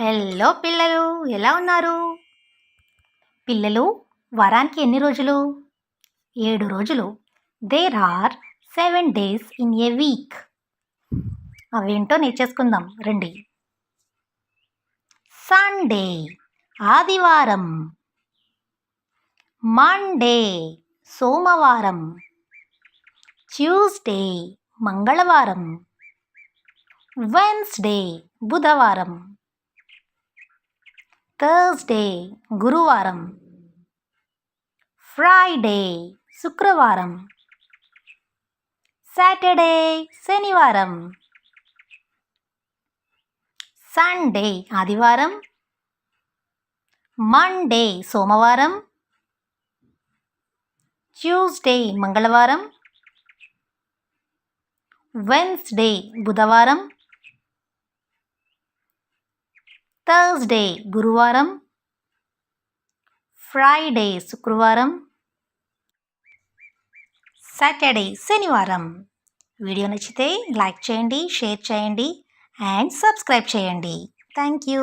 Hello పిల్లలు ఎలా ఉన్నారు? పిల్లలు వారానికి ఎన్ని రోజులు? ఏడు రోజులు. There are seven days in a week అవేంటో నేర్చేసుకుందాం. రండి. సండే ఆదివారం. మండే సోమవారం. ట్యూస్డే మంగళవారం. వెన్స్డే బుధవారం. థర్స్డే గురువారం. ఫ్రైడే శుక్రవారం. సాటర్డే శనివారం. సండే ఆదివారం. మండే సోమవారం. ట్యూస్డే మంగళవారం. వెన్స్డే బుధవారం. థర్స్డే గురువారం. ఫ్రైడే శుక్రవారం. సాటర్డే శనివారం. వీడియో నచ్చితే లైక్ చేయండి షేర్ చేయండి అండ్ సబ్స్క్రైబ్ చేయండి. Thank you